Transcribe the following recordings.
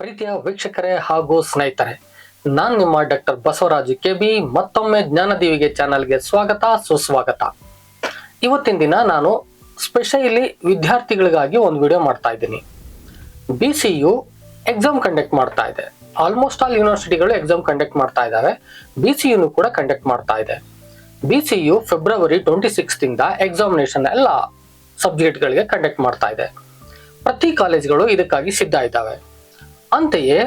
ಪ್ರೀತಿಯ ವೀಕ್ಷಕರೇ ಹಾಗೂ ಸ್ನೇಹಿತರೆ, ನಾನು ನಿಮ್ಮ ಡಾಕ್ಟರ್ ಬಸವರಾಜು ಕೆ ಬಿ ಮತ್ತೊಮ್ಮೆ ಜ್ಞಾನದೀವಿಗೆ ಚಾನಲ್ಗೆ ಸ್ವಾಗತ, ಸುಸ್ವಾಗತ. ಇವತ್ತಿನ ದಿನ ನಾನು ಸ್ಪೆಷಲಿ ವಿದ್ಯಾರ್ಥಿಗಳಿಗಾಗಿ ಒಂದು ವಿಡಿಯೋ ಮಾಡ್ತಾ ಇದ್ದೀನಿ. B C U exam conduct ಮಾಡ್ತಾ ಇದೆ. ಆಲ್ಮೋಸ್ಟ್ ಆಲ್ ಯೂನಿವರ್ಸಿಟಿಗಳು ಎಕ್ಸಾಮ್ ಕಂಡಕ್ಟ್ ಮಾಡ್ತಾ ಇದ್ದಾವೆ ಬಿ ಸಿ ಯುನು ಕೂಡ ಕಂಡಕ್ಟ್ ಮಾಡ್ತಾ ಇದೆ. B C U February twenty ಸಿಕ್ಸ್ತಿಂದ examination ಎಲ್ಲ ಸಬ್ಜೆಕ್ಟ್ಗಳಿಗೆ ಕಂಡಕ್ಟ್ ಮಾಡ್ತಾ ಇದೆ. ಪ್ರತಿ ಕಾಲೇಜ್ಗಳು ಇದಕ್ಕಾಗಿ ಸಿದ್ಧ ಇದ್ದಾವೆ. ಅಂತೆಯೇ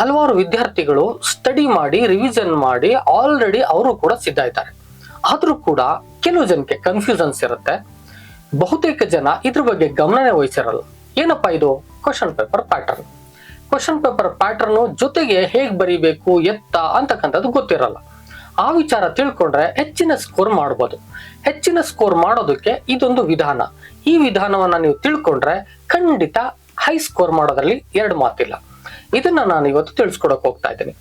ಹಲವಾರು ವಿದ್ಯಾರ್ಥಿಗಳು ಸ್ಟಡಿ ಮಾಡಿ ರಿವಿಷನ್ ಮಾಡಿ ಆಲ್ರೆಡಿ ಅವರು ಕೂಡ ಸಿದ್ಧ ಇದ್ದಾರೆ ಆದರೂ ಕೂಡ ಕೆಲವು ಜನಕ್ಕೆ ಕನ್ಫ್ಯೂಷನ್ಸ್ ಇರುತ್ತೆ. ಬಹುತೇಕ ಜನ ಇದ್ರ ಬಗ್ಗೆ ಗಮನನೇ ವಹಿಸಿರಲ್ಲ. ಏನಪ್ಪಾ ಇದು? Question paper pattern question paper pattern ಜೊತೆಗೆ ಹೇಗೆ ಬರೀಬೇಕು, ಎತ್ತ ಅಂತಕ್ಕಂಥದ್ದು ಗೊತ್ತಿರಲ್ಲ. ಆ ವಿಚಾರ ತಿಳ್ಕೊಂಡ್ರೆ ಹೆಚ್ಚಿನ ಸ್ಕೋರ್ ಮಾಡ್ಬೋದು. ಹೆಚ್ಚಿನ ಸ್ಕೋರ್ ಮಾಡೋದಕ್ಕೆ ಇದೊಂದು ವಿಧಾನ. ಈ ವಿಧಾನವನ್ನ ನೀವು ತಿಳ್ಕೊಂಡ್ರೆ ಖಂಡಿತ ಹೈ ಸ್ಕೋರ್ ಮಾಡೋದ್ರಲ್ಲಿ ಎರಡು ಮಾತಿಲ್ಲ. ಇದನ್ನ ನಾನು ಇವತ್ತು ತಿಳಿಸ್ಕೊಡಕ್ ಹೋಗ್ತಾ ಇದ್ದೀನಿ.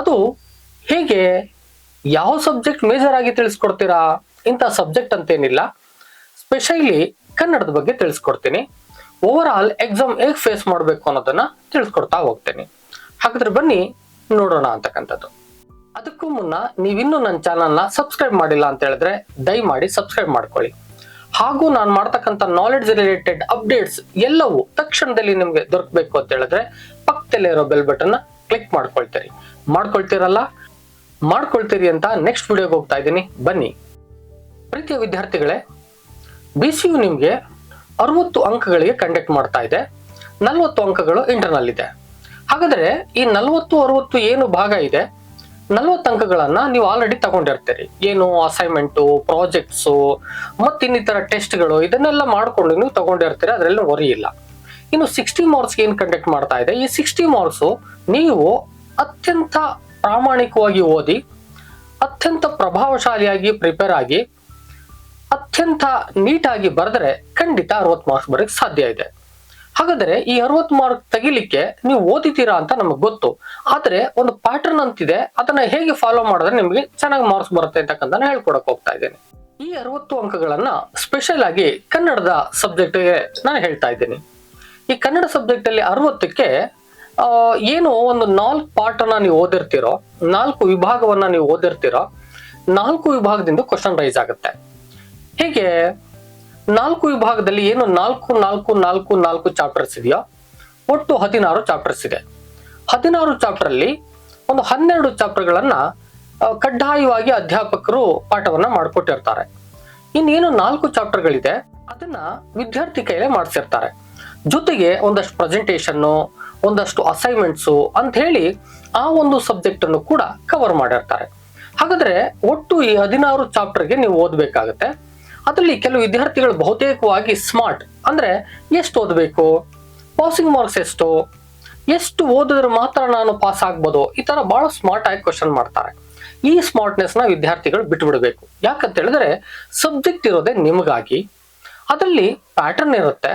ಅದು ಹೇಗೆ, ಯಾವ ಸಬ್ಜೆಕ್ಟ್ ಮೇಜರ್ ಆಗಿ ತಿಳಿಸ್ಕೊಡ್ತೀರಾ, ಇಂಥ ಸಬ್ಜೆಕ್ಟ್ ಅಂತೇನಿಲ್ಲ. ಸ್ಪೆಷಲಿ ಕನ್ನಡದ ಬಗ್ಗೆ ತಿಳಿಸ್ಕೊಡ್ತೀನಿ. ಓವರ್ ಆಲ್ ಎಕ್ಸಾಮ್ ಹೇಗೆ ಫೇಸ್ ಮಾಡಬೇಕು ಅನ್ನೋದನ್ನ ತಿಳಿಸ್ಕೊಡ್ತಾ ಹೋಗ್ತೇನೆ. ಹಾಗಾದ್ರೆ ಬನ್ನಿ, ನೋಡೋಣ ಅಂತಕ್ಕಂಥದ್ದು. ಅದಕ್ಕೂ ಮುನ್ನ ನೀವಿನ್ನೂ ನನ್ನ ಚಾನಲ್ನ ಸಬ್ಸ್ಕ್ರೈಬ್ ಮಾಡಿಲ್ಲ ಅಂತ ಹೇಳಿದ್ರೆ ದಯಮಾಡಿ ಸಬ್ಸ್ಕ್ರೈಬ್ ಮಾಡ್ಕೊಳ್ಳಿ. ಹಾಗೂ ನಾನು ಮಾಡ್ತಕ್ಕಂಥ ನಾಲೆಡ್ಜ್ ರಿಲೇಟೆಡ್ ಅಪ್ಡೇಟ್ಸ್ ಎಲ್ಲವೂ ತಕ್ಷಣದಲ್ಲಿ ನಿಮಗೆ ದೊರಕಬೇಕು ಅಂತ ಹೇಳಿದ್ರೆ ಪಕ್ಕದಲ್ಲೇ ಇರೋ ಬೆಲ್ ಬಟನ್ ಕ್ಲಿಕ್ ಮಾಡ್ಕೊಳ್ತೀರಿ. ಮಾಡ್ಕೊಳ್ತೀರಲ್ಲ? ಮಾಡ್ಕೊಳ್ತೀರಿ ಅಂತ ನೆಕ್ಸ್ಟ್ ವಿಡಿಯೋಗೆ ಹೋಗ್ತಾ ಇದ್ದೀನಿ. ಬನ್ನಿ. ಪ್ರೀತಿಯ ವಿದ್ಯಾರ್ಥಿಗಳೇ ಬಿ ಸಿ ಯು ನಿಮಗೆ ಅರವತ್ತು ಅಂಕಗಳಿಗೆ ಕಂಡಕ್ಟ್ ಮಾಡ್ತಾ ಇದೆ. ನಲವತ್ತು ಅಂಕಗಳು ಇಂಟರ್ನಲ್ ಇದೆ. ಹಾಗಾದ್ರೆ ಈ ನಲವತ್ತು, ಅರವತ್ತು ಏನು ಭಾಗ ಇದೆ? ನಲವತ್ತು ಅಂಕಗಳನ್ನ ನೀವು ಆಲ್ರೆಡಿ ತಗೊಂಡಿರ್ತೀರಿ. ಏನು ಅಸೈನ್ಮೆಂಟು ಪ್ರಾಜೆಕ್ಟ್ಸು ಮತ್ತು ಇನ್ನಿತರ ಟೆಸ್ಟ್ಗಳು ಇದನ್ನೆಲ್ಲ ಮಾಡ್ಕೊಂಡು ನೀವು ತಗೊಂಡಿರ್ತೀರಿ, ಅದರಲ್ಲಿ ವರಿ ಇಲ್ಲ. ಇನ್ನು ಸಿಕ್ಸ್ಟಿ ಮಾರ್ಕ್ಸ್ ಏನು ಕಂಡಕ್ಟ್ ಮಾಡ್ತಾ ಇದೆ? ಈ ಸಿಕ್ಸ್ಟಿ ಮಾರ್ಕ್ಸು ನೀವು ಅತ್ಯಂತ ಪ್ರಾಮಾಣಿಕವಾಗಿ ಓದಿ, ಅತ್ಯಂತ ಪ್ರಭಾವಶಾಲಿಯಾಗಿ ಪ್ರಿಪೇರ್ ಆಗಿ, ಅತ್ಯಂತ ನೀಟಾಗಿ ಬರೆದ್ರೆ ಖಂಡಿತ ಅರವತ್ತು ಮಾರ್ಕ್ಸ್ ಬರೋಕ್ಕೆ ಸಾಧ್ಯ ಇದೆ. ಹಾಗಾದ್ರೆ ಈ ಅರವತ್ತು ಮಾರ್ಕ್ ತೆಗಿಲಿಕ್ಕೆ ನೀವು ಓದಿತೀರಾ ಅಂತ ನಮಗೆ ಗೊತ್ತು. ಆದ್ರೆ ಒಂದು ಪ್ಯಾಟರ್ನ್ ಅಂತಿದೆ, ಅದನ್ನ ಹೇಗೆ ಫಾಲೋ ಮಾಡಿದ್ರೆ ನಿಮಗೆ ಚೆನ್ನಾಗಿ ಮಾರ್ಕ್ಸ್ ಬರುತ್ತೆ ಅಂತಕ್ಕಂಥ ಹೇಳ್ಕೊಡಕ್ ಹೋಗ್ತಾ ಇದ್ದೇನೆ. ಈ ಅರವತ್ತು ಅಂಕಗಳನ್ನ ಸ್ಪೆಷಲ್ ಆಗಿ ಕನ್ನಡದ ಸಬ್ಜೆಕ್ಟ್ಗೆ ನಾನು ಹೇಳ್ತಾ ಇದ್ದೀನಿ. ಈ ಕನ್ನಡ ಸಬ್ಜೆಕ್ಟ್ ಅಲ್ಲಿ ಅರವತ್ತಕ್ಕೆ ಏನು ಒಂದು ನಾಲ್ಕು ಪಾಠನ ನೀವು ಓದಿರ್ತೀರೋ, ನಾಲ್ಕು ವಿಭಾಗವನ್ನ ನೀವು ಓದಿರ್ತೀರೋ, ನಾಲ್ಕು ವಿಭಾಗದಿಂದ ಕ್ವಶನ್ ರೈಸ್ ಆಗುತ್ತೆ. ಹೇಗೆ? ನಾಲ್ಕು ವಿಭಾಗದಲ್ಲಿ ಏನು ನಾಲ್ಕು ನಾಲ್ಕು ನಾಲ್ಕು ನಾಲ್ಕು ಚಾಪ್ಟರ್ಸ್ ಇದೆಯೋ, ಒಟ್ಟು ಹದಿನಾರು ಚಾಪ್ಟರ್ಸ್ ಇದೆ. ಹದಿನಾರು ಚಾಪ್ಟರ್ ಅಲ್ಲಿ ಒಂದು ಹನ್ನೆರಡು ಚಾಪ್ಟರ್ಗಳನ್ನ ಗಳನ್ನ ಕಡ್ಡಾಯವಾಗಿ ಅಧ್ಯಾಪಕರು ಪಾಠವನ್ನ ಮಾಡಿಕೊಟ್ಟಿರ್ತಾರೆ. ಇನ್ನೇನು ನಾಲ್ಕು ಚಾಪ್ಟರ್ಗಳಿದೆ ಅದನ್ನ ವಿದ್ಯಾರ್ಥಿ ಕೈಲೇ ಮಾಡಿಸಿರ್ತಾರೆ. ಜೊತೆಗೆ ಒಂದಷ್ಟು ಪ್ರೆಸೆಂಟೇಷನ್ನು ಒಂದಷ್ಟು ಅಸೈನ್ಮೆಂಟ್ಸು ಅಂತ ಹೇಳಿ ಆ ಒಂದು ಸಬ್ಜೆಕ್ಟ್ ಅನ್ನು ಕೂಡ ಕವರ್ ಮಾಡಿರ್ತಾರೆ. ಹಾಗಾದ್ರೆ ಒಟ್ಟು ಈ ಹದಿನಾರು ಚಾಪ್ಟರ್ಗೆ ನೀವು ಓದಬೇಕಾಗತ್ತೆ. ಅದರಲ್ಲಿ ಕೆಲವು ವಿದ್ಯಾರ್ಥಿಗಳು ಬಹುತೇಕವಾಗಿ ಸ್ಮಾರ್ಟ್ ಅಂದ್ರೆ ಎಷ್ಟು ಓದಬೇಕು? ಪಾಸಿಂಗ್ ಮಾರ್ಕ್ಸ್ ಎಷ್ಟು? ಎಷ್ಟು ಓದಿದ್ರೆ ಮಾತ್ರ ನಾನು ಪಾಸ್ ಆಗ್ಬೋದು? ಈ ತರ ಬಹಳ ಸ್ಮಾರ್ಟ್ ಆಗಿ ಕ್ವಶನ್ ಮಾಡ್ತಾರೆ. ಈ ಸ್ಮಾರ್ಟ್ನೆಸ್ನ ವಿದ್ಯಾರ್ಥಿಗಳು ಬಿಟ್ಬಿಡ್ಬೇಕು. ಯಾಕಂತ ಹೇಳಿದ್ರೆ ಸಬ್ಜೆಕ್ಟ್ ಇರೋದೇ ನಿಮಗಾಗಿ. ಅದರಲ್ಲಿ ಪ್ಯಾಟರ್ನ್ ಇರುತ್ತೆ.